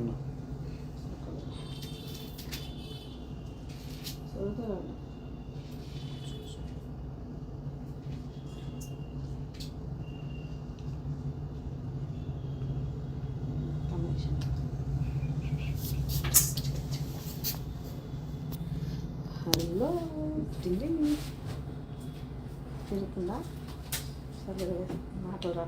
Hello టింగ్ తిరుగుతుందా సరే మాటలు రా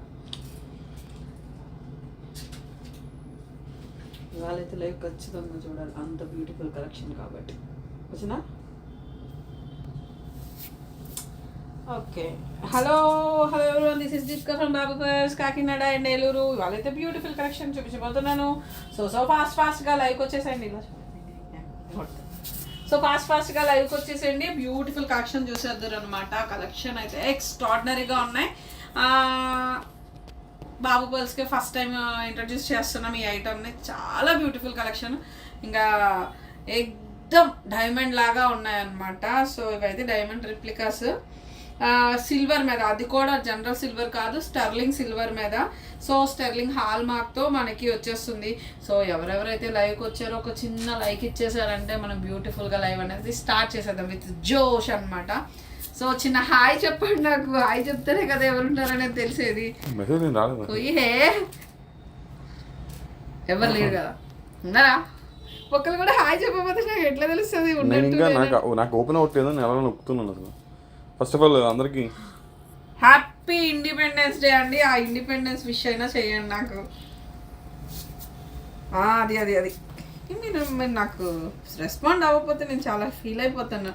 లైవ్ ఖచ్చితంగా చూడాలి. అంత బ్యూటిఫుల్ కలెక్షన్ కాబట్టి. వచ్చినా ఓకే. హలో హలో ఎవరు దిస్ ఇస్ దీప్కా ఫ్రమ్ బాబు కాకినాడ అండ్ ఏలూరు వాళ్ళైతే బ్యూటిఫుల్ కలెక్షన్ చూపించబోతున్నాను సో సో ఫాస్ట్ ఫాస్ట్గా లైవ్కి వచ్చేసండి ఇలా సో ఫాస్ట్ ఫాస్ట్గా లైవ్కి వచ్చేసేయండి బ్యూటిఫుల్ కలెక్షన్ చూసేద్దరు అనమాట కలెక్షన్ అయితే ఎక్స్ట్రాడినరీగా ఉన్నాయి. బాబు పర్ల్స్కి ఫస్ట్ టైం ఇంట్రడ్యూస్ చేస్తున్నాం ఈ ఐటమ్ని చాలా బ్యూటిఫుల్ కలెక్షన్ ఇంకా ఎక్దమ్ డైమండ్ లాగా ఉన్నాయన్నమాట. సో ఇవైతే డైమండ్ రిప్లికాస్ సిల్వర్ మీద అది కూడా జనరల్ సిల్వర్ కాదు స్టర్లింగ్ సిల్వర్ మీద. సో స్టెర్లింగ్ హాల్ మార్క్తో మనకి వచ్చేస్తుంది. సో ఎవరెవరైతే లైవ్కి వచ్చారో ఒక చిన్న లైక్ ఇచ్చేసారంటే మనం బ్యూటిఫుల్గా లైవ్ అనేది స్టార్ట్ చేసేద్దాం. విత్ జోష్ అనమాట సో చిన్న హాయ్ చెప్పండి నాకు. హాయ్ చెప్తేనే కదా ఎవరుంటారనేది తెలిసేది. పోయిహే ఎవరు లేరు కదా. ఉన్నారా? ఒక్కరు కూడా హాయ్ చెప్పకపోతే నాకు ఎట్లా తెలుస్తుంది? ఇంకా? నాకు నాకు ఓపెన్ అవ్వట్లేదు నేను ఎలా నొక్కుతున్నాను అసలు. ఫస్ట్ ఆఫ్ ఆల్ అందరికీ హ్యాపీ ఇండిపెండెన్స్ డే అండి. ఆ ఇండిపెండెన్స్ విష్ అయినా చేయండి నాకు. అది అది అది. మీరు నాకు రెస్పాండ్ అవ్వకపోతే నేను చాలా ఫీల్ అయిపోతాను.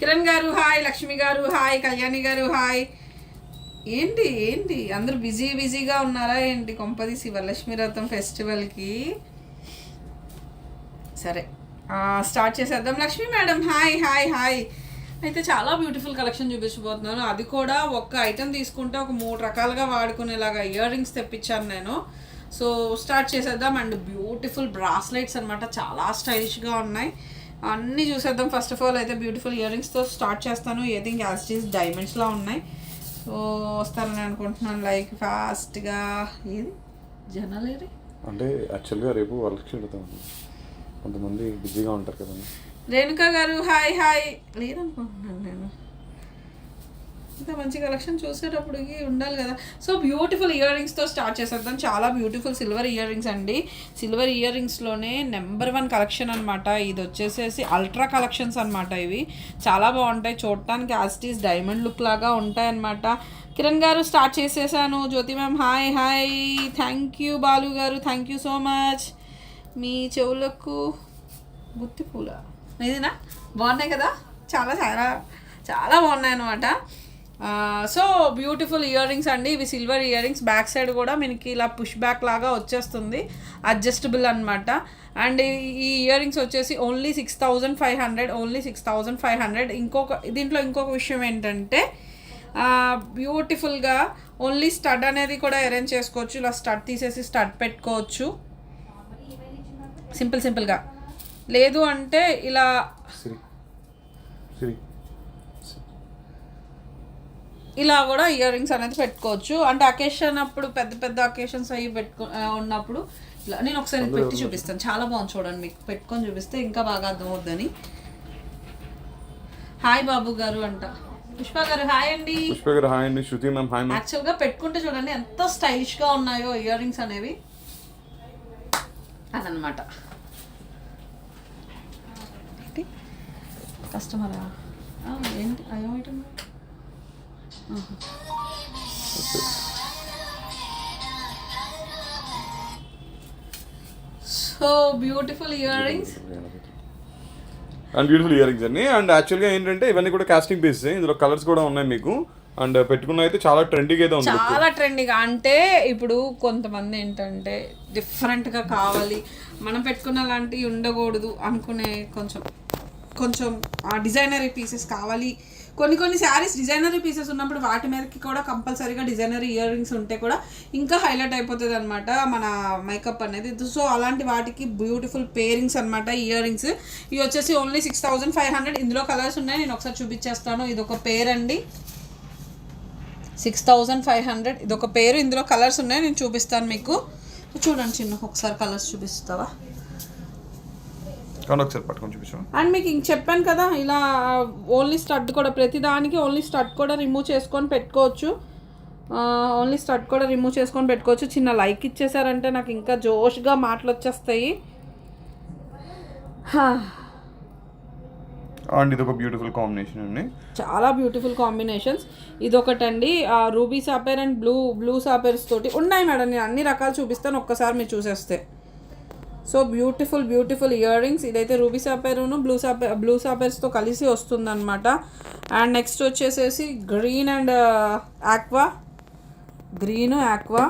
కిరణ్ గారు హాయ్. లక్ష్మి గారు హాయ్. కళ్యాణి గారు హాయ్. ఏంటి ఏంటి? అందరూ బిజీ బిజీగా ఉన్నారా ఏంటి? కొంపది శివలక్ష్మి రథం ఫెస్టివల్కి. సరే. స్టార్ట్ చేసేద్దాం. Lakshmi madam hi hi hi. అయితే చాలా బ్యూటిఫుల్ కలెక్షన్ చూపించబోతున్నాను. అది కూడా ఒక్క ఐటెం తీసుకుంటే ఒక మూడు రకాలుగా వాడుకునేలాగా ఇయర్ రింగ్స్ తెప్పించాను నేను. సో స్టార్ట్ చేసేద్దాం. అండ్ బ్యూటిఫుల్ బ్రాస్లెట్స్ అనమాట చాలా స్టైలిష్గా ఉన్నాయి. అన్నీ చూసేద్దాం. ఫస్ట్ ఆఫ్ ఆల్ అయితే బ్యూటిఫుల్ ఇయర్ రింగ్స్తో స్టార్ట్ చేస్తాను. ఏది యాజ్ ఈస్ డైమండ్స్లో ఉన్నాయి. సో వస్తానని అనుకుంటున్నాను. లైక్ ఫాస్ట్గా ఏది? జనాలేరి అంటే యాక్చువల్గా రేపు ఉంది. కొంతమంది బిజీగా ఉంటారు కదా రేణుక గారు హాయ్ హాయ్ లేదనుకుంటున్నాను నేను. ఇంత మంచి కలెక్షన్ చూసేటప్పటికి ఉండాలి కదా. సో బ్యూటిఫుల్ ఇయర్ రింగ్స్తో స్టార్ట్ చేసేద్దాం. చాలా బ్యూటిఫుల్ సిల్వర్ ఇయర్ రింగ్స్ అండి. సిల్వర్ ఇయర్ రింగ్స్లోనే నెంబర్ వన్ కలెక్షన్ అనమాట ఇది వచ్చేసేసి అల్ట్రా కలెక్షన్స్ అనమాట ఇవి. చాలా బాగుంటాయి. చూడటానికి యాస్టీస్ డైమండ్ లుక్ లాగా ఉంటాయి అనమాట కిరణ్ గారు స్టార్ట్ చేసేసాను. Jyothi ma'am hi hi. Thank you Balu garu. Thank you so much మీ చెవులకు గుత్తి పూల. ఇదేనా? బాగున్నాయి కదా? చాలా చాలా చాలా బాగున్నాయి అనమాట సో బ్యూటిఫుల్ ఇయర్ రింగ్స్ అండి. ఇవి silver earrings back side కూడా మనకి ఇలా పుష్ బ్యాక్ లాగా వచ్చేస్తుంది. అడ్జస్టబుల్ అనమాట అండ్ ఈ ఇయర్ రింగ్స్ వచ్చేసి only six thousand five hundred only six thousand five hundred ఇంకొక దీంట్లో ఇంకొక విషయం ఏంటంటే బ్యూటిఫుల్గా ఓన్లీ స్టడ్ అనేది కూడా అరేంజ్ చేసుకోవచ్చు. ఇలా స్టడ్ తీసేసి స్టడ్ పెట్టుకోవచ్చు. సింపుల్ సింపుల్గా లేదు అంటే ఇలా ఇలా కూడా ఇయర్ రింగ్స్ అనేది పెట్టుకోవచ్చు. అంటే అకేషన్ అప్పుడు పెద్ద పెద్ద అకేషన్స్ అవి పెట్టుకో ఉన్నప్పుడు నేను ఒకసారి పెట్టి చూపిస్తాను. చాలా బాగుంది చూడండి మీకు. పెట్టుకొని చూపిస్తే ఇంకా బాగా అర్థమవుద్దని. హాయ్ బాబు గారు అంట. పుష్ప గారు హాయ్ అండి. పుష్ప గారు హాయ్ అండి. Shruti ma'am hi ma'am. యాక్చువల్గా పెట్టుకుంటే చూడండి ఎంత స్టైలిష్గా ఉన్నాయో ఇయర్ రింగ్స్ అనేవి. అదనమాట కస్టమరా ఏంటి? అయ్యో item so beautiful ear rings and beautiful ear rings అండి. అండ్ యాక్చువల్గా ఏంటంటే ఇవన్నీ కూడా కాస్టింగ్ బేస్ ఇందులో కలర్స్ కూడా ఉన్నాయి మీకు. అండ్ పెట్టుకున్న అయితే చాలా ట్రెండీగా అయితే ఉంది. చాలా ట్రెండింగ్ అంటే ఇప్పుడు కొంతమంది ఏంటంటే డిఫరెంట్గా కావాలి. మనం పెట్టుకున్న లాంటివి ఉండకూడదు అనుకునే కొంచెం కొంచెం డిజైనరీ పీసెస్ కావాలి. కొన్ని కొన్ని శారీస్ డిజైనరీ పీసెస్ ఉన్నప్పుడు వాటి మీదకి కూడా కంపల్సరీగా డిజైనరీ ఇయర్ రింగ్స్ ఉంటే కూడా ఇంకా హైలైట్ అయిపోతుంది అనమాట మన మేకప్ అనేది. సో అలాంటి వాటికి బ్యూటిఫుల్ పేరింగ్స్ అనమాట ఇయర్ రింగ్స్ ఇవి వచ్చేసి only six thousand five hundred ఇందులో కలర్స్ ఉన్నాయి. నేను ఒకసారి చూపించేస్తాను. ఇది ఒక పేర్ అండి. సిక్స్ థౌజండ్ ఫైవ్ హండ్రెడ్ ఇది ఒక పేరు ఇందులో కలర్స్ ఉన్నాయి. నేను చూపిస్తాను మీకు. చూడండి చిన్న ఒకసారి కలర్స్ చూపిస్తావా? కానీ ఒకసారి పట్టుకొని చూపించాం. అండ్ మీకు ఇంక చెప్పాను కదా ఇలా ఓన్లీ స్టడ్ కూడా ప్రతి దానికి ఓన్లీ స్టడ్ కూడా రిమూవ్ చేసుకొని పెట్టుకోవచ్చు. ఓన్లీ స్టడ్ కూడా రిమూవ్ చేసుకొని పెట్టుకోవచ్చు. చిన్న లైక్ ఇచ్చేసారంటే నాకు ఇంకా జోష్గా మాటలు వచ్చేస్తాయి. అండ్ ఇది ఒక బ్యూటిఫుల్ కాంబినేషన్ అండి. చాలా beautiful combinations ఇదొకటండి ruby sapphire and blue blue sapphires తోటి. ఉన్నాయి మేడం నేను అన్ని రకాలు చూపిస్తాను ఒక్కసారి మీరు చూసేస్తే. So beautiful beautiful ear rings ఇదైతే రూబీ సాపేరును బ్లూ సాపే బ్లూ సాపేర్స్తో కలిసి వస్తుందన్నమాట. అండ్ నెక్స్ట్ వచ్చేసేసి green and aqua green aqua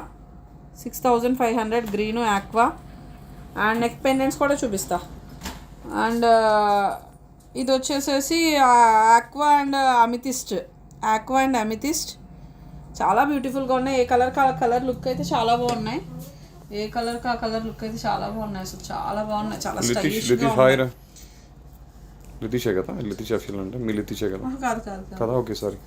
six thousand five hundred green aqua and neck pendants కూడా చూపిస్తా. అండ్ uh, ఇది వచ్చేసేసి uh, aqua and uh, amethyst aqua and amethyst చాలా బ్యూటిఫుల్గా ఉన్నాయి. ఏ కలర్ కలర్ లుక్ అయితే చాలా బాగున్నాయి. ఏ కలర్ కా కలర్ లుక్ అయితే చాలా బాగున్నాయి అసలు. చాలా బాగున్నాయి. చాలా స్టైలిష్ రా. లితీషే కదా? లితీష్ అఫీల్ అంటే మీ లితీషే కదా? కాదు కాదు కాదు. Okay sorry.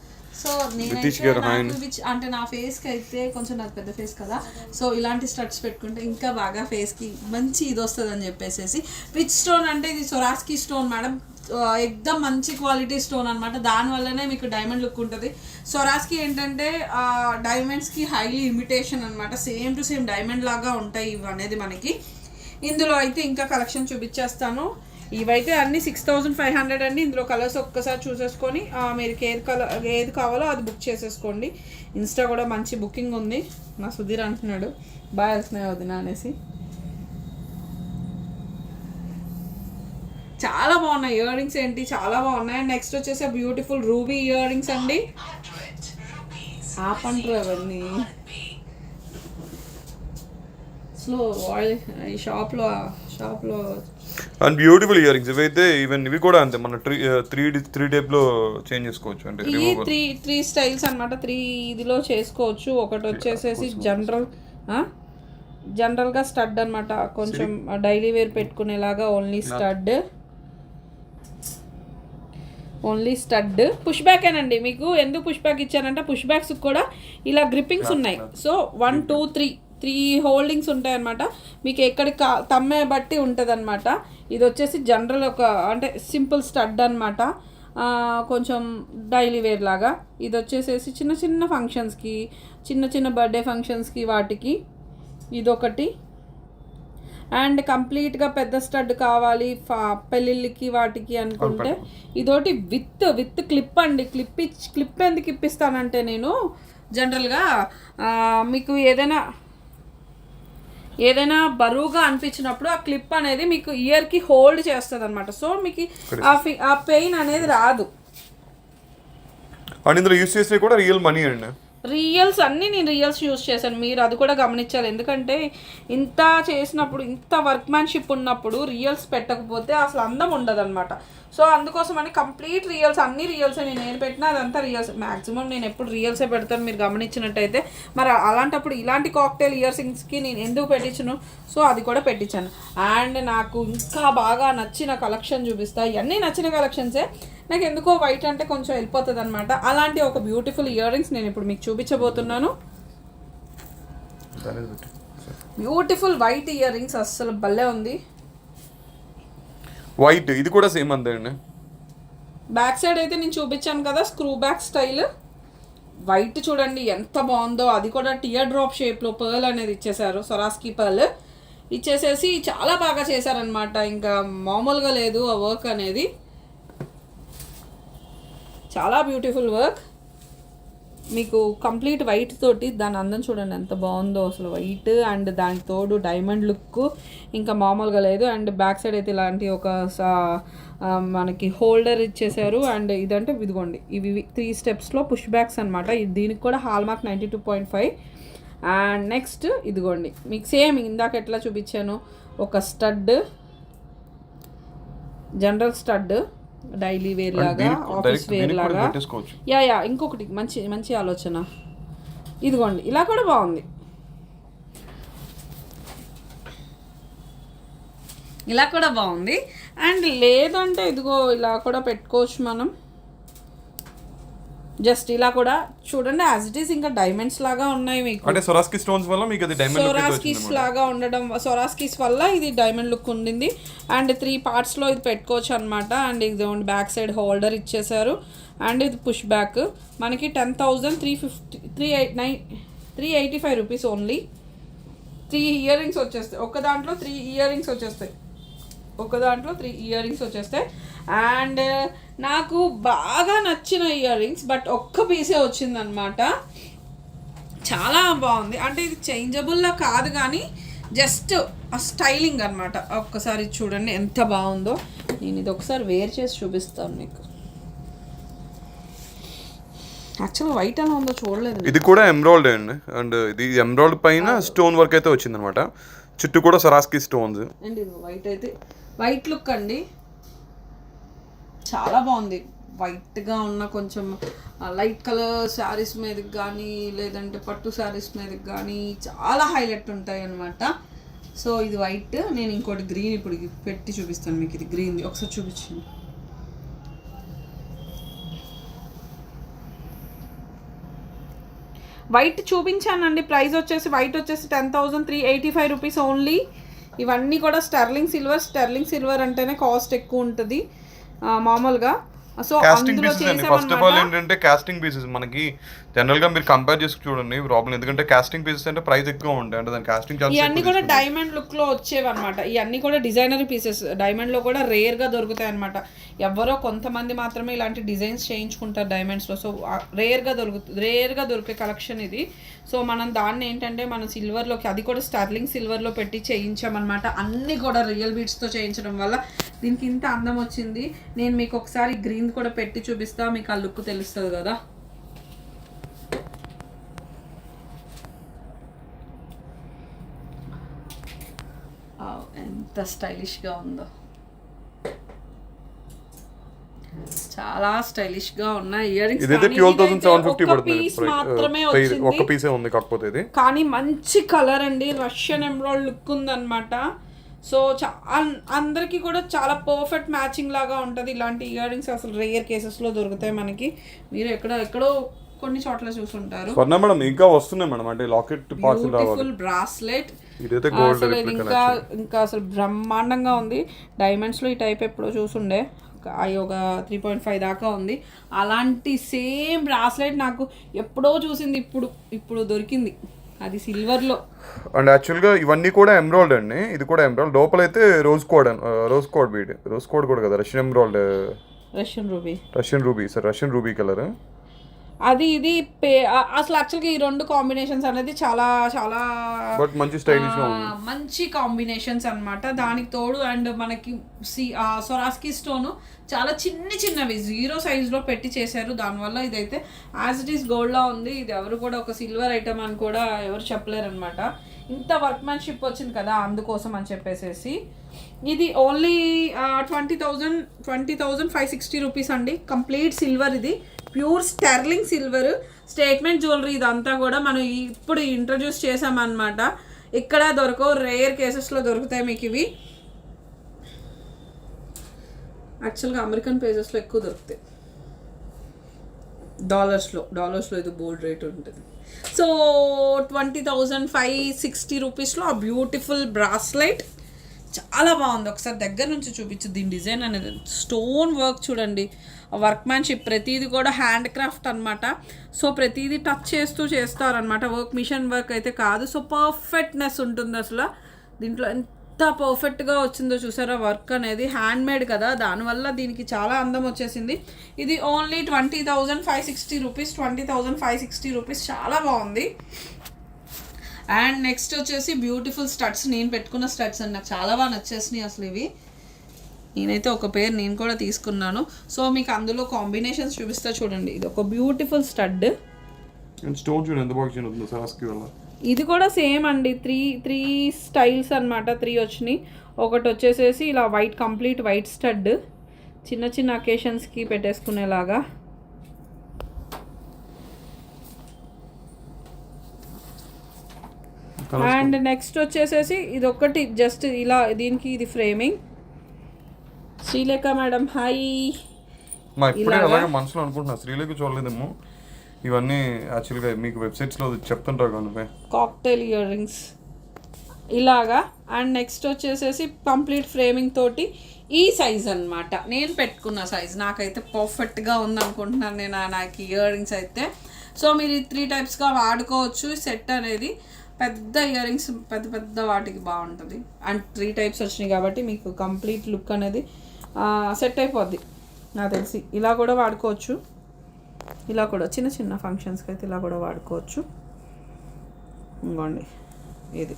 సో నేనైతే అంటే నా ఫేస్కి అయితే కొంచెం నాకు పెద్ద ఫేస్ కదా. సో ఇలాంటి స్టడ్స్ పెట్టుకుంటే ఇంకా బాగా ఫేస్కి మంచి ఇది వస్తుంది అని చెప్పేసి విచ్ స్టోన్ అంటే ఇది సొరాస్కి స్టోన్ మేడం ఎగ్దమ్ మంచి క్వాలిటీ స్టోన్ అనమాట దానివల్లనే మీకు డైమండ్ లుక్ ఉంటుంది. సొరాస్కి ఏంటంటే డైమండ్స్కి హైలీ ఇమిటేషన్ అనమాట సేమ్ టు సేమ్ డైమండ్ లాగా ఉంటాయి ఇవి అనేది మనకి. ఇందులో అయితే ఇంకా కలెక్షన్ చూపించేస్తాను. ఇవైతే అన్ని సిక్స్ థౌజండ్ ఫైవ్ హండ్రెడ్ అండి. ఇందులో కలర్స్ ఒక్కసారి చూసేసుకొని మీకు ఏది కలర్ ఏది కావాలో అది బుక్ చేసేసుకోండి. ఇన్స్టా కూడా మంచి బుకింగ్ ఉంది. నా సుధీర్ అంటున్నాడు బాగా వెళ్తున్నాయి వదిన అనేసి. చాలా బాగున్నాయి. ఇయర్ రింగ్స్ ఏంటి? చాలా బాగున్నాయి. నెక్స్ట్ వచ్చేసి బ్యూటిఫుల్ రూబీ ఇయర్ రింగ్స్ అండి. ఆపంటారు అవన్నీ. స్లో ఈ షాప్లో షాప్లో అండ్ బ్యూటిఫుల్ ఇయర్ రింగ్స్ ఇవైతే ఈవెన్ ఇవి కూడా అంతే. మన త్రీ త్రీ త్రీ లో చేంజ్ చేసుకోవచ్చు. అంటే ఈ. త్రీ త్రీ స్టైల్స్ అన్నమాట. త్రీ ఇదిలో చేసుకోవచ్చు. ఒకటి వచ్చేసేసి జనరల్ జనరల్గా స్టడ్ అన్నమాట. కొంచెం daily wear పెట్టుకునేలాగా only stud only stud. Push back ఏనండి. మీకు ఎందుకు పుష్ బ్యాక్ ఇచ్చానంటే పుష్ బ్యాక్స్ కూడా ఇలా గ్రిప్పింగ్స్ ఉన్నాయి. So one two three three holdings ఉంటాయి అనమాట మీకు ఎక్కడికి కా తమ్మే బట్టి ఉంటుంది అనమాట ఇది వచ్చేసి జనరల్ ఒక అంటే సింపుల్ స్టడ్ అనమాట కొంచెం డైలీ వేర్ లాగా. ఇది వచ్చేసేసి చిన్న చిన్న ఫంక్షన్స్కి చిన్న చిన్న బర్త్డే ఫంక్షన్స్కి వాటికి ఇదొకటి. అండ్ కంప్లీట్గా పెద్ద స్టడ్ కావాలి పెళ్ళిళ్ళకి వాటికి అనుకుంటే ఇదోటి విత్ విత్ క్లిప్ అండి. క్లిప్ ఇచ్చి క్లిప్ ఎందుకు ఇప్పిస్తానంటే నేను జనరల్గా మీకు ఏదైనా ఏదైనా బరువుగా అనిపించినప్పుడు ఆ క్లిప్ అనేది మీకు ఇయర్కి హోల్డ్ చేస్తుంది అనమాట సో మీకు ఆ ఆ పెయిన్ అనేది రాదు. అండ్ ఇందులో యూస్ చేస్తే కూడా రియల్ మనీ అండి. రియల్స్ అన్నీ నేను రియల్స్ యూస్ చేశాను. మీరు అది కూడా గమనించాలి. ఎందుకంటే ఇంత చేసినప్పుడు ఇంత వర్క్మ్యాన్షిప్ ఉన్నప్పుడు రియల్స్ పెట్టకపోతే అసలు అందం ఉండదు అనమాట సో అందుకోసమని కంప్లీట్ రియల్స్ అన్ని రియల్సే నేను ఏం పెట్టినా అదంతా రియల్స్. మ్యాక్సిమం నేను ఎప్పుడు రియల్సే పెడతాను మీరు గమనించినట్టయితే. మరి అలాంటప్పుడు ఇలాంటి కాక్టైల్ ఇయర్ రింగ్స్కి నేను ఎందుకు పెట్టించను? సో అది కూడా పెట్టించాను. అండ్ నాకు ఇంకా బాగా నచ్చిన కలెక్షన్ చూపిస్తా. ఇవన్నీ నచ్చిన కలెక్షన్సే. నాకు ఎందుకో వైట్ అంటే కొంచెం వెళ్ళిపోతుంది అనమాట అలాంటి ఒక బ్యూటిఫుల్ ఇయర్ రింగ్స్ నేను ఇప్పుడు మీకు చూపించబోతున్నాను. బ్యూటిఫుల్ వైట్ ఇయర్ రింగ్స్ అస్సలు భలే ఉంది. వైట్ ఇది కూడా సేమ్ అంతే అండి. బ్యాక్ సైడ్ అయితే నేను చూపించాను కదా స్క్రూ బ్యాక్ స్టైల్ వైట్ చూడండి ఎంత బాగుందో. అది కూడా టియర్ డ్రాప్ షేప్లో పర్ల్ అనేది ఇచ్చేసారు సొరాస్కి పర్ల్ ఇచ్చేసేసి చాలా బాగా చేశారనమాట ఇంకా మామూలుగా లేదు ఆ వర్క్ అనేది. చాలా బ్యూటిఫుల్ వర్క్ మీకు కంప్లీట్ వైట్ తోటి దాని అందం చూడండి ఎంత బాగుందో అసలు వైట్ అండ్ దానికి తోడు డైమండ్ లుక్ ఇంకా మామూలుగా లేదు. అండ్ బ్యాక్ సైడ్ అయితే ఇలాంటి ఒక సా- మనకి హోల్డర్ ఇచ్చేసారు. అండ్ ఇదంటే ఇదిగోండి. ఇవి త్రీ స్టెప్స్లో పుష్ బ్యాక్స్ అనమాట దీనికి కూడా hallmark ninety two point five and next ఇదిగోండి. మీకు సేమ్ ఇందాక ఎట్లా చూపించాను? ఒక stud general stud daily wear లాగా ఆఫీస్ వేర్ లాగా. యా యా ఇంకొకటి మంచి మంచి ఆలోచన. ఇదిగోండి ఇలా కూడా బాగుంది. ఇలా కూడా బాగుంది. అండ్ లేదంటే ఇదిగో ఇలా కూడా పెట్టుకోవచ్చు మనం. జస్ట్ ఇలా కూడా చూడండి యాజ్ ఇట్ ఈస్ ఇంకా డైమండ్స్ లాగా ఉన్నాయి మీకు. అంటే సొరాస్కి స్టోన్స్ వల్ల మీకు అది డైమండ్ సొరాస్కిస్ లాగా ఉండడం సొరాస్కిస్ వల్ల ఇది డైమండ్ లుక్ ఉండింది. అండ్ త్రీ పార్ట్స్లో ఇది పెట్టుకోవచ్చు అనమాట అండ్ ఇది బ్యాక్ సైడ్ హోల్డర్ ఇచ్చేసారు. అండ్ ఇది పుష్ బ్యాక్ మనకి ten thousand three fifty three eight nine three eighty five rupees only three ear rings వచ్చేస్తాయి. ఒక దాంట్లో త్రీ ఇయర్ రింగ్స్ వచ్చేస్తాయి. ఒక దాంట్లో త్రీ ఇయర్ రింగ్స్ వచ్చేస్తాయి. అండ్ నాకు బాగా నచ్చిన ఇయర్ రింగ్స్ బట్ ఒక్క పీసే వచ్చిందనమాట చాలా బాగుంది. అంటే ఇది చేంజబుల్లా కాదు కానీ జస్ట్ ఆ స్టైలింగ్ అనమాట ఒక్కసారి చూడండి ఎంత బాగుందో. నేను ఇది ఒకసారి వేర్ చేసి చూపిస్తాను మీకు. యాక్చువల్ వైట్ ఎలా ఉందో చూడలేదు. ఇది కూడా ఎమ్రాల్డ్ అండి. అండ్ ఇది ఎమ్రాల్డ్ పైన స్టోన్ వర్క్ అయితే వచ్చింది అనమాట చుట్టూ కూడా సరాస్కి స్టోన్స్. అండ్ ఇది వైట్ అయితే వైట్ లుక్ అండి. చాలా బాగుంది. వైట్గా ఉన్న కొంచెం లైట్ కలర్ శారీస్ మీదకి కానీ లేదంటే పట్టు శారీస్ మీదకి కానీ చాలా హైలైట్ ఉంటాయి అన్నమాట. సో ఇది వైట్ నేను ఇంకోటి గ్రీన్ ఇప్పుడు పెట్టి చూపిస్తాను మీకు. ఇది గ్రీన్ ఒకసారి చూపించింది వైట్ చూపించానండి. ప్రైస్ వచ్చేసి వైట్ వచ్చేసి ten thousand three eighty five rupees only ఇవన్నీ కూడా స్టెర్లింగ్ సిల్వర్ స్టెర్లింగ్ సిల్వర్ అంటేనే కాస్ట్ ఎక్కువ ఉంటుంది. మామూలుగా సో కాస్టింగ్ పీసెస్ అండి. ఫస్ట్ ఆఫ్ ఆల్ ఏంటంటే కాస్టింగ్ పీసెస్ మనకి జనరల్గా మీరు కంపేర్ చేసి చూడండి ప్రాబ్లం ఎందుకంటే కాస్టింగ్ పీసెస్ అంటే ప్రైస్ ఎక్కువ ఉంటాయి అంటే దాని కాస్టింగ్ ఇవన్నీ కూడా ఛార్జెస్ డైమండ్ లుక్లో వచ్చేవి అనమాట ఇవన్నీ కూడా డిజైనర్ పీసెస్ డైమండ్లో కూడా రేర్గా దొరుకుతాయి అనమాట ఎవరో కొంతమంది మాత్రమే ఇలాంటి డిజైన్స్ చేయించుకుంటారు డైమండ్స్లో. సో రేర్గా దొరుకుతుంది రేర్గా దొరికే కలెక్షన్ ఇది. సో మనం దాన్ని ఏంటంటే మనం సిల్వర్లోకి అది కూడా స్టార్లింగ్ సిల్వర్లో పెట్టి చేయించామన్నమాట. అన్ని కూడా రియల్ బీట్స్తో చేయించడం వల్ల దీనికి ఇంత అందం వచ్చింది. నేను మీకు ఒకసారి గ్రీన్ కూడా పెట్టి చూపిస్తా మీకు ఆ లుక్ తెలుస్తుంది కదా. ఎంత స్టైలిష్గా ఉందో. చాలా స్టైలిష్గా ఉన్నాయి. ఇయర్ రింగ్స్ ఇదైతే ట్వెల్వ్ థౌసండ్ సెవెన్ ఫిఫ్టీ పడుతుంది పీస్ మాత్రమే వచ్చింది. పీసే ఉంది కాకపోతే ఇది. కానీ మంచి కలర్ అండి. రష్యన్ ఎంబ్రాయిడ్ లుక్ ఉందన్నమాట. సో చా అందరికీ కూడా చాలా పర్ఫెక్ట్ మ్యాచింగ్ లాగా ఉంటుంది. ఇలాంటి ఇయర్ రింగ్స్ అసలు రేర్ కేసెస్లో దొరుకుతాయి మనకి. మీరు ఎక్కడ ఎక్కడో కొన్ని చోట్ల చూసుంటారు. స్వర్ణ మేడం ఇంకా వస్తున్నాయి మేడం. అంటే లాకెట్ పార్సల్ బ్యూటిఫుల్ బ్రాస్లెట్ ఇదైతే గోల్డ్ ఇంకా ఇంకా అసలు బ్రహ్మాండంగా ఉంది. డైమండ్స్లో ఈ టైప్ ఎప్పుడో చూసుండే. అవి ఒక త్రీ పాయింట్ ఫైవ్ దాకా ఉంది. అలాంటి సేమ్ బ్రాస్లెట్ నాకు ఎప్పుడో చూసింది. ఇప్పుడు ఇప్పుడు దొరికింది. అది సిల్వర్లో. అండ్ యాక్చువల్గా ఇవన్నీ కూడా ఎమ్రాల్డ్ అండి. ఇది కూడా ఎమ్రాల్డ్. లోపల అయితే rose quartz rose quartz bead. Rose quartz కూడా కదా Russian emerald. Russian ruby. Russian ruby sir Russian ruby colour. అది ఇది పే అసలు యాక్చువల్గా ఈ రెండు కాంబినేషన్స్ అనేది చాలా చాలా బట్ మంచి మంచి కాంబినేషన్స్ అన్నమాట. దానికి తోడు అండ్ మనకి సి సొరాస్కి స్టోన్ చాలా చిన్న చిన్నవి జీరో సైజులో పెట్టి చేశారు. దానివల్ల ఇదైతే యాజ్ ఇట్ ఈస్ గోల్డ్లా ఉంది. ఇది ఎవరు కూడా ఒక సిల్వర్ ఐటమ్ అని కూడా ఎవరు చెప్పలేరు అనమాట ఇంత వర్క్మ్యాన్షిప్ వచ్చింది కదా అందుకోసం అని చెప్పేసేసి. ఇది only twenty thousand twenty thousand five sixty rupees అండి. కంప్లీట్ సిల్వర్ ఇది. Pure sterling silver statement jewellery ఇదంతా కూడా మనం ఇప్పుడు ఇంట్రడ్యూస్ చేసామన్నమాట. ఇక్కడ దొరకవు రేర్ కేసెస్లో దొరుకుతాయి మీకు ఇవి. యాక్చువల్గా అమెరికన్ పేజెస్లో ఎక్కువ దొరుకుతాయి. డాలర్స్లో డాలర్స్లో ఇది బోర్డ్ రేట్ ఉంటుంది. So twenty thousand five sixty రూపీస్లో ఆ బ్యూటిఫుల్ బ్రాస్లెట్. చాలా బాగుంది. ఒకసారి దగ్గర నుంచి చూపించు. దీని డిజైన్ అనేది స్టోన్ వర్క్ చూడండి. వర్క్ మ్యాన్షిప్ ప్రతిదీ కూడా హ్యాండ్ క్రాఫ్ట్ అనమాట సో ప్రతిదీ టచ్ చేస్తూ చేస్తారనమాట వర్క్ మిషన్ వర్క్ అయితే కాదు. సో పర్ఫెక్ట్నెస్ ఉంటుంది అసలు. దీంట్లో ఎంత పర్ఫెక్ట్గా వచ్చిందో చూసారా? వర్క్ అనేది హ్యాండ్ మేడ్ కదా. దానివల్ల దీనికి చాలా అందం వచ్చేసింది. ఇది only twenty thousand five sixty rupees. Twenty thousand five sixty rupees. చాలా బాగుంది. అండ్ నెక్స్ట్ వచ్చేసి బ్యూటిఫుల్ స్టడ్స్. నేను పెట్టుకున్న స్టడ్స్ అండి. నాకు చాలా బాగా నచ్చేసినాయి అసలు ఇవి. నేనైతే ఒక పేరు నేను కూడా తీసుకున్నాను. సో మీకు అందులో కాంబినేషన్స్ చూపిస్తా చూడండి. ఇది ఒక బ్యూటిఫుల్ స్టడ్. అండ్ స్టోన్ చూడండి ఎంత బాగా చిన్న సరస్కి వల్ల. ఇది కూడా సేమ్ అండి. త్రీ త్రీ స్టైల్స్ అన్నమాట త్రీ వచ్చినాయి. ఒకటి వచ్చేసేసి ఇలా వైట్ కంప్లీట్ వైట్ స్టడ్. చిన్న చిన్న అకేషన్స్కి పెట్టేసుకునేలాగా. అండ్ నెక్స్ట్ వచ్చేసేసి ఇది ఒకటి జస్ట్ ఇలా దీనికి ఇది ఫ్రేమింగ్. Srilekha madam hi. మా ఇప్పుడే? అలాగే మనసులో అనుకుంటున్నా శ్రీలేఖ చూడలేదేమో. ఇవన్నీ యాక్చువల్గా మీకు వెబ్సైట్స్లో చెప్తుంటారు కదా నువ్వే. కాక్టైల్ ఇయర్ రింగ్స్ ఇలాగా? అండ్ నెక్స్ట్ వచ్చేసేసి కంప్లీట్ ఫ్రేమింగ్ తోటి ఈ సైజ్ అన్నమాట. నేను పెట్టుకున్న సైజ్ నాకైతే పర్ఫెక్ట్గా ఉందనుకుంటున్నాను నేను నాకు ఇయర్ రింగ్స్ అయితే. సో మీరు ఈ త్రీ టైప్స్గా వాడుకోవచ్చు. సెట్ అనేది పెద్ద ఇయర్ రింగ్స్ పెద్ద పెద్ద వాటికి బాగుంటుంది. అండ్ త్రీ టైప్స్ వచ్చినాయి కాబట్టి మీకు కంప్లీట్ లుక్ అనేది సెట్ అయిపోద్ది. నాకు తెలిసి. ఇలా కూడా వాడుకోవచ్చు. ఇలా కూడా చిన్న చిన్న ఫంక్షన్స్కి అయితే ఇలా కూడా వాడుకోవచ్చు. ఇంకోండి. ఇది.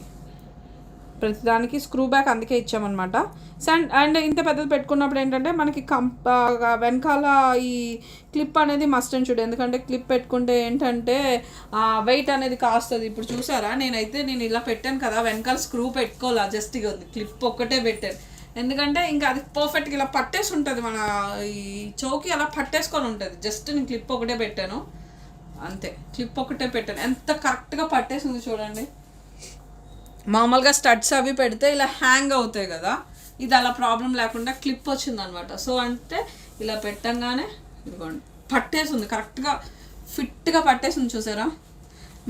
ప్రతిదానికి స్క్రూ బ్యాక్ అందుకే ఇచ్చామన్నమాట. అండ్ అండ్ ఇంత పెద్దది పెట్టుకున్నప్పుడు ఏంటంటే మనకి కంప వెనకాల ఈ క్లిప్ అనేది మస్ట్ అని చూడు ఎందుకంటే క్లిప్ పెట్టుకుంటే ఏంటంటే వెయిట్ అనేది కాస్తుంది. ఇప్పుడు చూసారా? నేనైతే నేను ఇలా పెట్టాను కదా వెనకాల స్క్రూ పెట్టుకోవాలా? జస్ట్ ఇక ఉంది క్లిప్ ఒక్కటే పెట్టాను. ఎందుకంటే ఇంకా అది పర్ఫెక్ట్గా ఇలా పట్టేసి ఉంటుంది మన ఈ చౌకి అలా పట్టేసుకొని ఉంటుంది. జస్ట్ నేను క్లిప్ ఒకటే పెట్టాను. అంతే. క్లిప్ ఒకటే పెట్టాను. ఎంత కరెక్ట్గా పట్టేసింది చూడండి. మామూలుగా స్టడ్స్ అవి పెడితే ఇలా హ్యాంగ్ అవుతాయి కదా. ఇది అలా ప్రాబ్లం లేకుండా క్లిప్ వచ్చింది అనమాట సో అంటే ఇలా పెట్టంగానే ఇదిగోండి. పట్టేసింది కరెక్ట్గా ఫిట్గా పట్టేసింది చూసారా?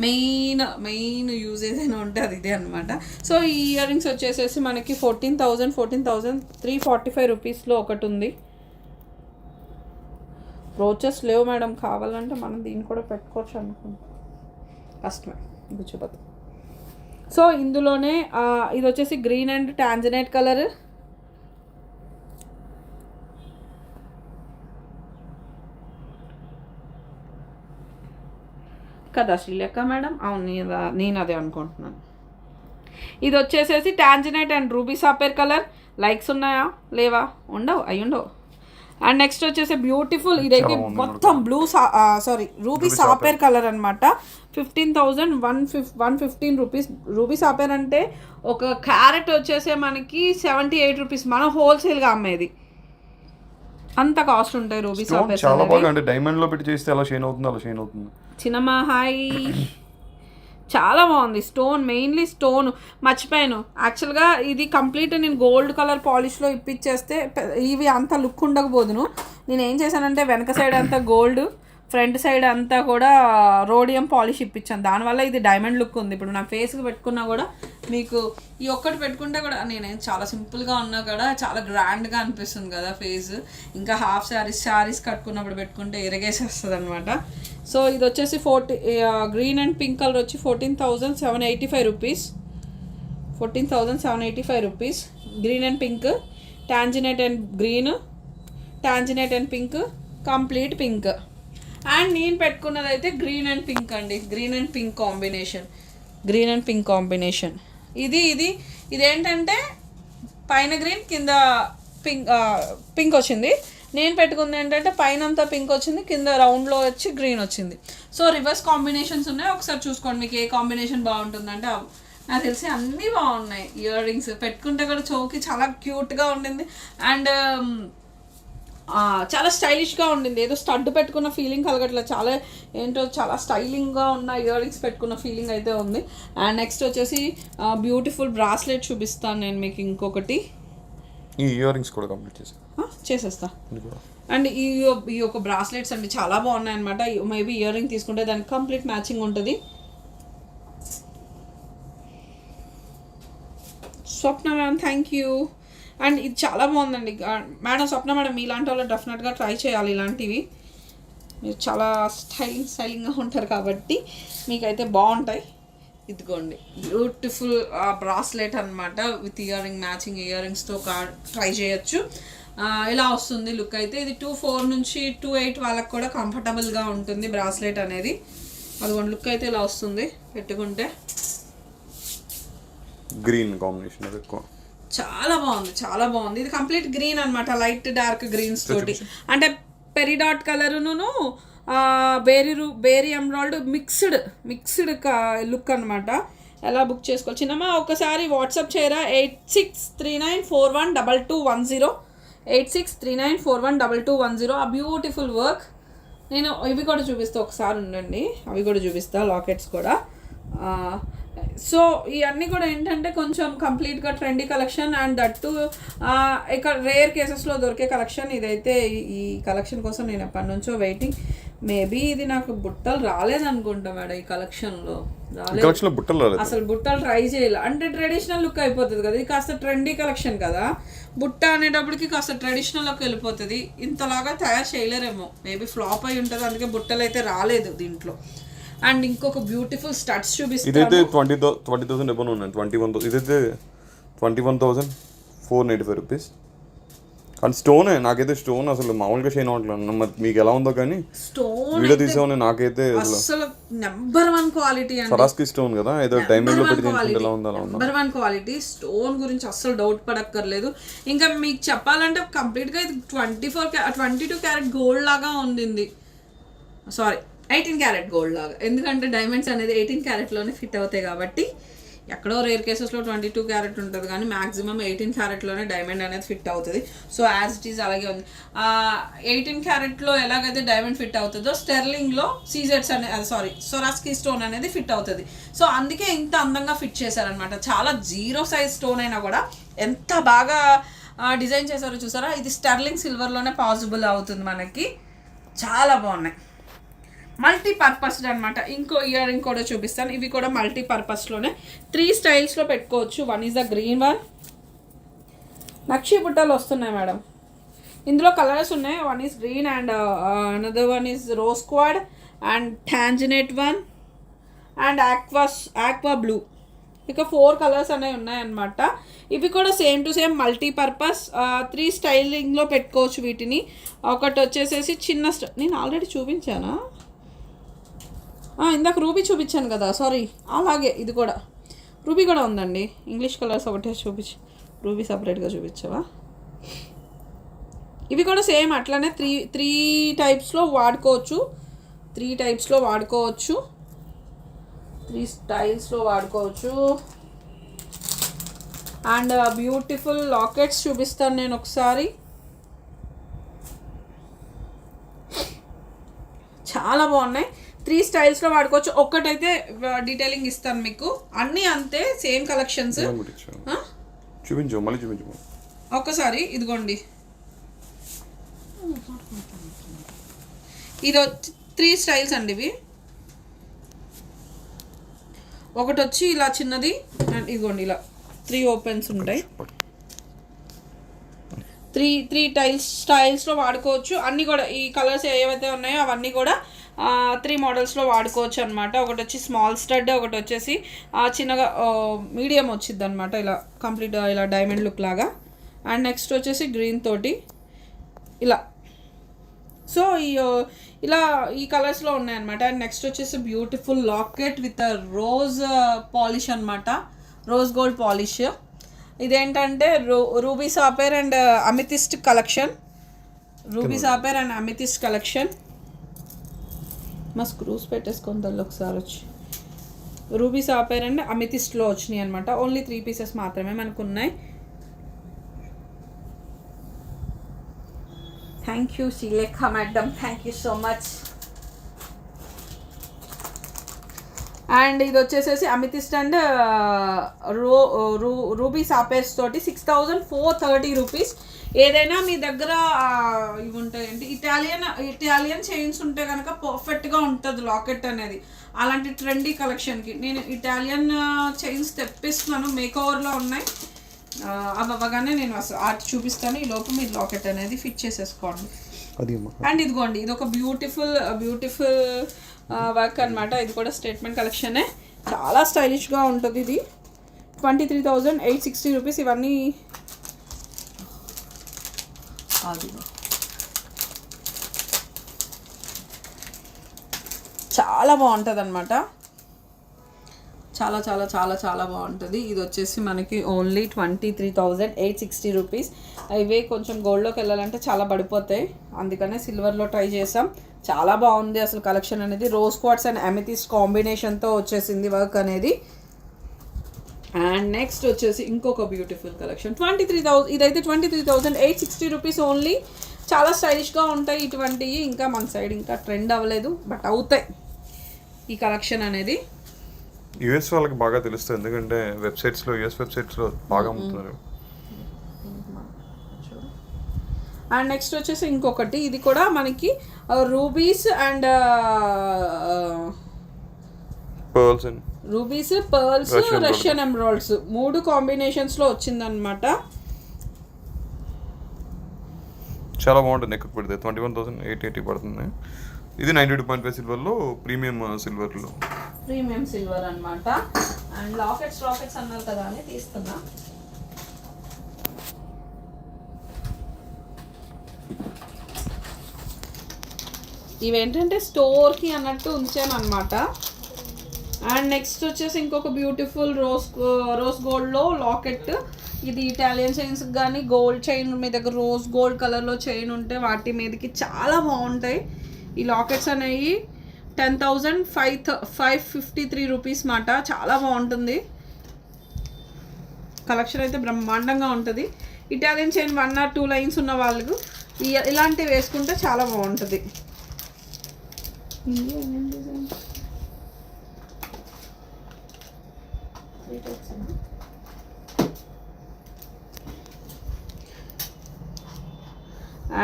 మెయిన్ మెయిన్ యూజ్ ఏదైనా ఉంటే అది ఇదే అనమాట సో ఈ ఇయర్ రింగ్స్ వచ్చేసేసి మనకి fourteen thousand fourteen thousand three forty five రూపీస్లో ఒకటి ఉంది. బ్రోచెస్ లేవు మేడం కావాలంటే మనం దీన్ని కూడా పెట్టుకోవచ్చు అనుకుంటా. కష్టమే గుచ్చిపోతుంది సో ఇందులోనే ఇది వచ్చేసి గ్రీన్ అండ్ టాంజనైట్ కలర్ కదా శ్రీలేఖ మేడం? అవును నేను అదా- నేను అదే అనుకుంటున్నాను. ఇది వచ్చేసేసి tanzanite and ruby sapphire colour. Likes ఉన్నాయా? లేవా? ఉండవు అవి ఉండవు. అండ్ నెక్స్ట్ వచ్చేసి బ్యూటిఫుల్ ఇదైతే మొత్తం blue sorry ruby sapphire colour అనమాట fifteen thousand one fif one fifteen rupees. Ruby sapphire అంటే ఒక క్యారెట్ వచ్చేసే మనకి సెవెంటీ ఎయిట్ రూపీస్. మనం హోల్సేల్గా అమ్మేది. అంత కాస్ట్ ఉంటాయి రూబీ సాపేర్స్ చాలా. బాగా అంటే డైమండ్లో పెట్టి చేస్తే ఎలా షైన్ అవుతుంది అలా షైన్ అవుతుంది. చిన్నమా హాయ్ చాలా బాగుంది. Stone mainly stone. మర్చిపోయాను. యాక్చువల్గా ఇది కంప్లీట్ నేను గోల్డ్ కలర్ పాలిష్లో ఇప్పించేస్తే ఇవి అంత లుక్ ఉండకపోదును. నేను ఏం చేశానంటే వెనక సైడ్ అంతా గోల్డ్ ఫ్రంట్ సైడ్ అంతా కూడా రోడియం పాలిష్ ఇప్పించాను దానివల్ల ఇది డైమండ్ లుక్ ఉంది. ఇప్పుడు నా ఫేస్కి పెట్టుకున్నా కూడా మీకు ఈ ఒక్కటి పెట్టుకుంటే కూడా నేను చాలా సింపుల్గా ఉన్నా కూడా చాలా గ్రాండ్గా అనిపిస్తుంది కదా ఫేస్. ఇంకా హాఫ్ శారీస్ శారీస్ కట్టుకున్నప్పుడు పెట్టుకుంటే ఎరగేసేస్తుంది అనమాట సో ఇది వచ్చేసి forty green and pink colour వచ్చి fourteen thousand seven eighty five rupees fourteen thousand seven eighty five rupees green and pink tanzanite and green tanzanite and pink complete pink and నేను పెట్టుకున్నది అయితే green and pink అండి. Green and pink combination green and pink combination ఇది ఇది ఇదేంటంటే పైన green కింద pink pink వచ్చింది. నేను పెట్టుకుంది ఏంటంటే పైన అంతా పింక్ వచ్చింది కింద రౌండ్లో వచ్చి గ్రీన్ వచ్చింది. సో రివర్స్ కాంబినేషన్స్ ఉన్నాయి. ఒకసారి చూసుకోండి మీకు ఏ కాంబినేషన్ బాగుంటుందంటే నాకు తెలిసి అన్నీ బాగున్నాయి. ఇయర్ రింగ్స్ పెట్టుకుంటే కూడా చౌకి చాలా క్యూట్గా ఉండింది. అండ్ um, చాలా స్టైలిష్గా ఉండింది. ఏదో స్టడ్ పెట్టుకున్న ఫీలింగ్ కలగట్లేదు. చాలా ఏంటో చాలా స్టైలింగ్గా ఉన్న ఇయర్ రింగ్స్ పెట్టుకున్న ఫీలింగ్ అయితే ఉంది. అండ్ నెక్స్ట్ వచ్చేసి బ్యూటిఫుల్ బ్రాస్లెట్ చూపిస్తాను నేను మీకు ఇంకొకటి. ఈ ఇయర్ రింగ్స్ కూడా కంప్లీట్ చేసాను ఆ, చేసేస్తా. అండ్ ఈ ఈ యొక్క బ్రాస్లెట్స్ అండి చాలా బాగున్నాయి అనమాట మేబీ ఇయర్ రింగ్ తీసుకుంటే దానికి కంప్లీట్ మ్యాచింగ్ ఉంటుంది. Swapna madam thank you and ఇది చాలా బాగుందండి. మేడం స్వప్న మేడం ఇలాంటి వాళ్ళు డెఫినెట్గా ట్రై చేయాలి ఇలాంటివి. మీరు చాలా స్టైలింగ్ స్టైలింగ్గా ఉంటారు కాబట్టి మీకైతే బాగుంటాయి. ఇదిగోండి బ్యూటిఫుల్ బ్రాస్లెట్ అన్నమాట with ear ring matching ear రింగ్స్తో try చేయొచ్చు. ఇలా వస్తుంది లుక్ అయితే ఇది టూ ఫోర్ నుంచి టూ ఎయిట్ వాళ్ళకి కూడా కంఫర్టబుల్గా ఉంటుంది బ్రాస్లెట్ అనేది. అదిగోండి లుక్ అయితే ఇలా వస్తుంది పెట్టుకుంటే? గ్రీన్ కాంబినేషన్ ఎక్కువ. చాలా బాగుంది చాలా బాగుంది. ఇది కంప్లీట్ గ్రీన్ అన్నమాట లైట్ డార్క్ గ్రీన్స్ తోటి అంటే పెరిడాట్ కలరును బేరీ రూ బేరీ ఎమ్రాల్డ్ మిక్స్డ్ మిక్స్డ్ లుక్ అనమాట ఎలా బుక్ చేసుకోవచ్చు చిన్నమ్మా ఒకసారి వాట్సాప్ చేయరా? Eight six three nine four one double two one zero. Eight six three nine four one double two one zero. ఆ బ్యూటిఫుల్ వర్క్. నేను ఇవి కూడా చూపిస్తా ఒకసారి ఉండండి. అవి కూడా చూపిస్తా లాకెట్స్ కూడా. సో ఇవన్నీ కూడా ఏంటంటే కొంచెం కంప్లీట్గా ట్రెండీ కలెక్షన్ అండ్ దట్టు ఇక్కడ రేర్ కేసెస్లో దొరికే కలెక్షన్ ఇదైతే ఈ కలెక్షన్ కోసం నేను ఎప్పటి నుంచో వెయిటింగ్. మేబీ ఇది నాకు బుట్టలు రాలేదనుకుంటా మేడం ఈ కలెక్షన్లో. రాలేదు. కలెక్షన్లో బుట్టలు రాలేదు. అసలు బుట్టలు ట్రై చేయాలి. అంటే ట్రెడిషనల్ లుక్ అయిపోతుంది కదా ఇది కాస్త ట్రెండీ కలెక్షన్ కదా. బుట్ట అనేటప్పటికి కాస్త ట్రెడిషనల్లోకి వెళ్ళిపోతుంది. ఇంతలాగా తయారు చేయలేరేమో. మేబీ ఫ్లాప్ అయి ఉంటుంది అందుకే బుట్టలు అయితే రాలేదు దీంట్లో. అండ్ ఇంకొక బ్యూటిఫుల్ స్టడ్స్ చూపిస్తాను. ఇదైతే ట్వంటీ ట్వంటీ థౌసండ్ ఎబోన్ ఉన్నాయి ట్వంటీ వన్ ఇదైతే twenty one thousand four ninety five rupees. కానీ స్టోనే నాకైతే స్టోన్ అసలు మామూలుగా షైన్ అవ్వట్లేదు. మరి మీకు ఎలా ఉందో కానీ స్టోన్ వీడియో తీసామని నాకైతే అసలు అసలు నెంబర్ వన్ క్వాలిటీ అండి. సరాస్కి స్టోన్ కదా? ఏదో డైమండ్లో పెట్టి ఎలా ఉందో అలా నెంబర్ వన్ క్వాలిటీ స్టోన్ గురించి అస్సలు డౌట్ పడక్కర్లేదు. ఇంకా మీకు చెప్పాలంటే కంప్లీట్గా ఇది twenty four twenty two carat gold లాగా ఉంది సారీ ఎయిటీన్ క్యారెట్ గోల్డ్ లాగా. ఎందుకంటే డైమండ్స్ అనేది ఎయిటీన్ క్యారెట్లోనే ఫిట్ అవుతాయి కాబట్టి ఎక్కడో రేర్ కేసెస్లో ట్వంటీ టూ క్యారెట్ ఉంటుంది కానీ మ్యాక్సిమం ఎయిటీన్ క్యారెట్లోనే డైమండ్ అనేది ఫిట్ అవుతుంది. సో యాజ్ ఇట్ ఈస్ అలాగే ఉంది. ఎయిటీన్ క్యారెట్లో ఎలాగైతే డైమండ్ ఫిట్ అవుతుందో స్టెర్లింగ్లో సీజెట్స్ అనే సారీ సొరాస్కీ స్టోన్ అనేది ఫిట్ అవుతుంది. సో అందుకే ఇంత అందంగా ఫిట్ చేశారనమాట చాలా జీరో సైజ్ స్టోన్ అయినా కూడా ఎంత బాగా డిజైన్ చేశారో చూసారా? ఇది స్టెర్లింగ్ సిల్వర్లోనే పాసిబుల్ అవుతుంది మనకి. చాలా బాగున్నాయి. మల్టీపర్పస్డ్ అనమాట ఇంకో ఇయర్ రింగ్ కూడా చూపిస్తాను. ఇవి కూడా మల్టీపర్పస్లోనే త్రీ స్టైల్స్లో పెట్టుకోవచ్చు. One is the green one నక్షి బుట్టలు వస్తున్నాయి మేడం. ఇందులో కలర్స్ ఉన్నాయి. One is green and another one is rose quartz and tanzanite one and aquas aqua blue ఇక ఫోర్ కలర్స్ అనేవి ఉన్నాయన్నమాట. ఇవి కూడా same to same multipurpose three స్టైలింగ్లో పెట్టుకోవచ్చు వీటిని. ఒకటి వచ్చేసేసి చిన్న స్ట- నేను ఆల్రెడీ చూపించానా? ఇందాక రూబీ చూపించాను కదా సారీ అలాగే ఇది కూడా. రూబీ కూడా ఉందండి. ఇంగ్లీష్ కలర్స్ ఒకటే చూపించి రూబీ సపరేట్గా చూపించావా? ఇవి కూడా సేమ్ అట్లానే త్రీ త్రీ టైప్స్లో వాడుకోవచ్చు. త్రీ టైప్స్లో వాడుకోవచ్చు. త్రీ స్టైల్స్లో వాడుకోవచ్చు. అండ్ బ్యూటిఫుల్ లాకెట్స్ చూపిస్తాను నేను ఒకసారి. చాలా బాగున్నాయి. త్రీ స్టైల్స్లో వాడుకోవచ్చు. ఒక్కటైతే డీటెయిలింగ్ ఇస్తాను మీకు. అన్నీ అంతే సేమ్ కలెక్షన్స్? చూపించు మళ్ళీ చూపించు. ఒక్కసారి ఇదిగోండి. ఇది త్రీ స్టైల్స్ అండి ఇవి. ఒకటి వచ్చి ఇలా చిన్నది అండ్ ఇదిగోండి ఇలా త్రీ ఓపెన్స్ ఉంటాయి. త్రీ త్రీ టైల్స్ స్టైల్స్లో వాడుకోవచ్చు. అన్నీ కూడా ఈ కలర్స్ ఏవైతే ఉన్నాయో అవన్నీ కూడా త్రీ మోడల్స్లో వాడుకోవచ్చు అనమాట ఒకటి వచ్చి స్మాల్ స్టడ్ ఒకటి వచ్చేసి చిన్నగా మీడియం వచ్చింది అనమాట ఇలా కంప్లీట్ ఇలా డైమండ్ లుక్ లాగా. అండ్ నెక్స్ట్ వచ్చేసి గ్రీన్ తోటి. ఇలా. సో ఈ ఇలా ఈ కలర్స్లో ఉన్నాయన్నమాట. అండ్ నెక్స్ట్ వచ్చేసి beautiful locket with rose polish అన్నమాట. రోజ్ గోల్డ్ పాలిష్ ఇదేంటంటే రూ ruby sapphire and amethyst collection ruby sapphire and amethyst collection మా స్క్రూస్ పెట్టేసుకొని తల్లి ఒకసారి వచ్చి. రూబీ సాపేర్ అండ్ అమితిస్ట్లో వచ్చినాయి అనమాట ఓన్లీ త్రీ పీసెస్ మాత్రమే మనకు ఉన్నాయి thank you Srilekha madam thank you so much and ఇది వచ్చేసేసి అమితిస్ట్ అండ్ రూ రూ రూబీ సాపేర్స్ తోటి six thousand four thirty rupees ఏదైనా మీ దగ్గర ఇవి ఉంటాయండి ఇటాలియన్ ఇటాలియన్ చైన్స్ ఉంటే కనుక పర్ఫెక్ట్గా ఉంటుంది లాకెట్ అనేది. అలాంటి ట్రెండీ కలెక్షన్కి నేను ఇటాలియన్ చైన్స్ తెప్పిస్తున్నాను మేక్ ఓవర్లో ఉన్నాయి. అవి అవ్వగానే నేను అసలు ఆర్ట్ చూపిస్తాను. ఈ లోపు మీరు లాకెట్ అనేది ఫిట్ చేసేసుకోండి. అండ్ ఇదిగోండి ఇది ఒక బ్యూటిఫుల్ బ్యూటిఫుల్ వర్క్ అనమాట ఇది కూడా స్టేట్మెంట్ కలెక్షనే చాలా స్టైలిష్గా ఉంటుంది ఇది. Twenty three thousand eight sixty rupees ఇవన్నీ అదిగో. చాలా బాగుంటుంది అనమాట చాలా చాలా చాలా చాలా బాగుంటుంది. ఇది వచ్చేసి మనకి only twenty three thousand eight sixty rupees ఇవే కొంచెం గోల్డ్లోకి వెళ్ళాలంటే చాలా పడిపోతాయి. అందుకనే సిల్వర్లో ట్రై చేసాం చాలా బాగుంది అసలు కలెక్షన్ అనేది. రోజ్ క్వాట్స్ అండ్ అమెథిస్ కాంబినేషన్తో వచ్చేసింది వర్క్ అనేది. అండ్ నెక్స్ట్ వచ్చేసి ఇంకొక beautiful collection twenty three thousand ఇదైతే twenty three thousand eight sixty rupees only చాలా స్టైలిష్గా ఉంటాయి ఇటువంటివి. ఇంకా మన సైడ్ ఇంకా ట్రెండ్ అవ్వలేదు బట్ అవుతాయి ఈ కలెక్షన్ అనేది. యూఎస్ వాళ్ళకి బాగా తెలుస్తుంది. ఎందుకంటే వెబ్సైట్స్లో యూఎస్ వెబ్సైట్స్లో బాగా అమ్ముతున్నారు. అండ్ నెక్స్ట్ వచ్చేసి ఇంకొకటి. ఇది కూడా మనకి rubies and pearls and rubies pearls Russian emeralds. మూడు కాంబినేషన్స్లో వచ్చిందనమాట చాలా బాగుంటుంది నెక్ పెడితే. Twenty one thousand eight eighty పడుతుంది. ఇది నైంటీ టూ పాయింట్ ఫైవ్ సిల్వర్లో ప్రీమియం సిల్వర్లో ప్రీమియం సిల్వర్ అన్నమాట. అండ్ లాకెట్స్ లాకెట్స్ అన్నారు కదా అని తీస్తున్నా. ఇవేంటంటే స్టోర్కి అన్నట్టు ఉంచాను అనమాట అండ్ నెక్స్ట్ వచ్చేసి ఇంకొక బ్యూటిఫుల్ రోజ్ రోజ్ గోల్డ్లో లాకెట్ ఇది ఇటాలియన్ చైన్స్ కానీ గోల్డ్ చైన్ మీ దగ్గర రోజ్ గోల్డ్ కలర్లో చైన్ ఉంటే వాటి మీదకి చాలా బాగుంటాయి. ఈ లాకెట్స్ అనేవి ten thousand five five fifty three rupees మాట. చాలా బాగుంటుంది. కలెక్షన్ అయితే బ్రహ్మాండంగా ఉంటుంది. Italian chain one or two lines ఉన్న వాళ్ళకు ఇలాంటివి వేసుకుంటే చాలా బాగుంటుంది.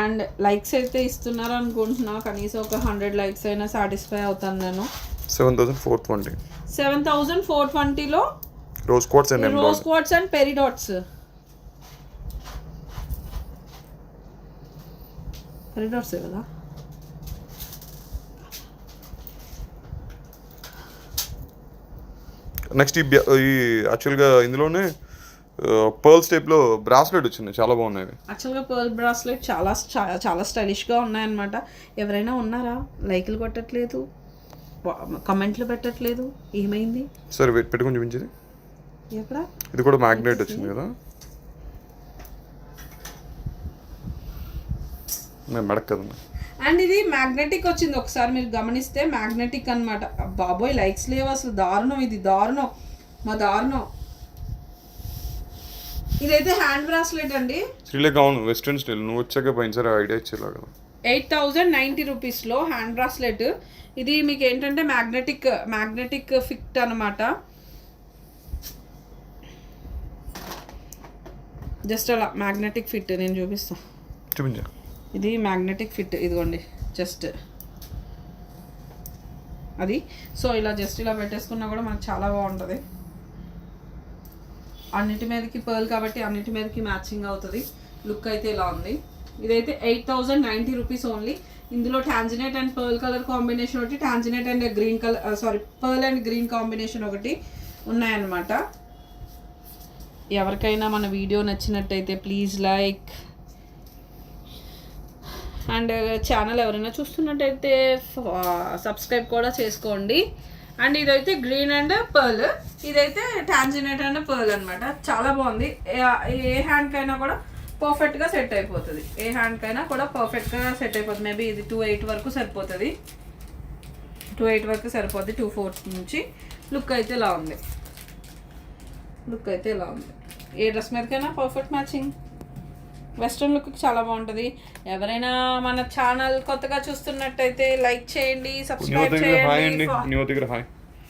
అండ్ లైక్స్ అయితే ఇస్తున్నారు అనుకుంటున్నా కనీసం ఒక హండ్రెడ్ లైక్స్ అయినా సాటిస్ఫై అవుతాను నేను. Seven thousand four twenty. Seven thousand four ట్వంటీలో rose quartz and rose quartz and peridots peridots కదా నెక్స్ట్ ఈ యాక్చువల్గా ఇందులోనే పర్ల్స్ టైప్లో బ్రాస్లెట్ వచ్చింది చాలా బాగున్నాయి. యాక్చువల్గా పర్ల్ బ్రాస్లెట్ చాలా చాలా స్టైలిష్గా ఉన్నాయన్నమాట. ఎవరైనా ఉన్నారా? లైకులు కొట్టట్లేదు? కమెంట్లు పెట్టట్లేదు? ఏమైంది? సరే వెయిట్ పెట్టుకొని చూపించేది. ఎక్కడ? ఇది కూడా మ్యాగ్నెట్ వచ్చింది కదా. మెడక్ కదన్నా అండ్ ఇది మ్యాగ్నెటిక్ వచ్చింది. ఒకసారి మీరు గమనిస్తే మ్యాగ్నెటిక్ అనమాట బాబోయ్ లైక్స్ లేవు అసలు. దారుణం ఇది దారుణం. మా దారుణం. ఇదైతే హ్యాండ్ బ్రాస్లెట్ అండి. శ్రీలేఖ అవును వెస్ట్రన్ స్టైల్ నువ్వు వచ్చాక పోయినసారి ఐడియా ఇచ్చేలా కదా ఎయిట్ థౌజండ్ నైంటీ రూపీస్లో హ్యాండ్ బ్రాస్లెట్ ఇది మీకు ఏంటంటే మ్యాగ్నెటిక్ మ్యాగ్నెటిక్ ఫిట్ అనమాట జస్ట్ అలా మ్యాగ్నెటిక్ ఫిట్ నేను చూపిస్తాను చూపించా. ఇది మ్యాగ్నెటిక్ ఫిట్ ఇదిగోండి జస్ట్ అది. సో ఇలా జస్ట్ ఇలా పెట్టేసుకున్నా కూడా మనకు చాలా బాగుంటుంది. అన్నిటి మీదకి పర్ల్ కాబట్టి అన్నిటి మీదకి మ్యాచింగ్ అవుతుంది. లుక్ అయితే ఇలా ఉంది. ఇదైతే eight thousand ninety rupees only. ఇందులో tanzanite and pearl colour combination ఒకటి tanzanite and green colour sorry pearl and green combination ఒకటి ఉన్నాయన్నమాట. ఎవరికైనా మన వీడియో నచ్చినట్టయితే ప్లీజ్ లైక్. అండ్ ఛానల్ ఎవరైనా చూస్తున్నట్టయితే సబ్స్క్రైబ్ కూడా చేసుకోండి. అండ్ ఇదైతే గ్రీన్ అండ్ పర్ల్. ఇదైతే టాంజినేట్ అండ్ పర్ల్ అనమాట చాలా బాగుంది. ఏ- ఏ హ్యాండ్కైనా కూడా పర్ఫెక్ట్గా సెట్ అయిపోతుంది. ఏ హ్యాండ్కైనా కూడా పర్ఫెక్ట్గా సెట్ అయిపోతుంది. మేబీ ఇది టూ ఎయిట్ వరకు సరిపోతుంది. టూ ఎయిట్ వరకు సరిపోద్ది. టూ ఫోర్త్ నుంచి. లుక్ అయితే ఇలా ఉంది. లుక్ అయితే ఇలా ఉంది. ఏ డ్రెస్ మీదకైనా పర్ఫెక్ట్ మ్యాచింగ్ వెస్ట్రన్ లుక్ చాలా బాగుంటుంది. ఎవరైనా మన ఛానల్ కొత్తగా చూస్తున్నట్టయితే లైక్ చేయండి సబ్స్క్రైబ్ దగ్గర హాయ్ అండి. చేయండి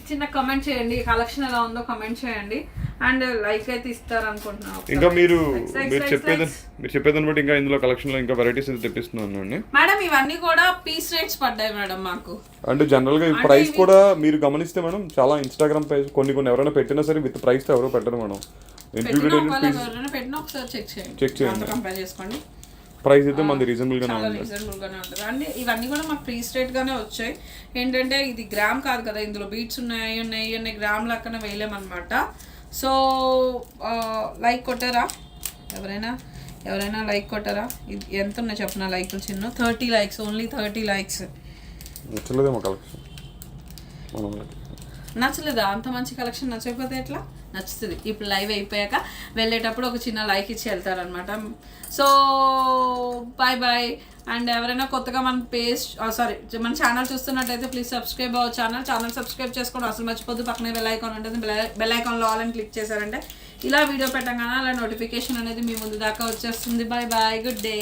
చిన్న కమెంట్ చేయండి. కలెక్షన్ ఎలా ఉందో కమెంట్ చేయండి. అండ్ లైక్ అయితే ఇస్తారు అనుకుంటున్నాను ఇంకా మీరు మీరు చెప్పేది మీరు చెప్పేదాన్ని బట్టి ఇంకా ఇందులో కలెక్షన్లో ఇంకా వెరైటీస్ అయితే తెప్పిస్తున్నాను అండి మేడం ఇవన్నీ కూడా పీస్ రేట్స్ పడ్డాయి మేడం మాకు. అంటే జనరల్గా ఈ ప్రైస్ కూడా మీరు గమనిస్తే మేడం చాలా ఇన్స్టాగ్రామ్ పేజ్ కొన్ని కొన్ని ఎవరైనా పెట్టినా సరే విత్ ప్రైస్తో ఎవరో పెట్టరు మేడం పెట్టిన ఒకసారి చెక్ చేయండి. చేయండి. కంపేర్ చేసుకోండి. ప్రైస్ అయితే మనది రీజనబుల్గానే చాలా ఉంది రీజనబుల్ గానే ఉంటుంది. అండ్ ఇవన్నీ కూడా మాకు ప్రీ స్టేట్ గానే వచ్చాయి. ఏంటంటే ఇది గ్రామ్ కాదు కదా ఇందులో బీట్స్ ఉన్నాయి ఉన్నాయి ఉన్నాయి గ్రామ్ లెక్కన వేయలేమన్నమాట. సో లైక్ కొట్టారా? ఎవరైనా? ఎవరైనా లైక్ కొట్టారా? ఇది ఎంత ఉన్నాయి చెప్పిన లైకులు చిన్న. Thirty likes only thirty likes నచ్చలేదేమో collection నచ్చలేదా? అంత మంచి కలెక్షన్ నచ్చకపోతే ఎట్లా? నచ్చుతుంది. ఇప్పుడు లైవ్ అయిపోయాక వెళ్ళేటప్పుడు ఒక చిన్న లైక్ ఇచ్చి వెళ్తారనమాట సో బాయ్ బాయ్ అండ్ ఎవరైనా కొత్తగా మన పేజ్ సారీ మన ఛానల్ చూస్తున్నట్టయితే ప్లీజ్ సబ్స్క్రైబ్ అవ్వ ఛానల్ ఛానల్ సబ్స్క్రైబ్ చేసుకోండి. అసలు మర్చిపోద్దు. పక్కనే బెల్ ఐకాన్ ఉంటుంది. బెల్ ఐకాన్లో ఆల్ అని క్లిక్ చేశారంటే ఇలా వీడియో పెట్టగానే అలా నోటిఫికేషన్ అనేది మీ ముందు దాకా వచ్చేస్తుంది. Bye bye good day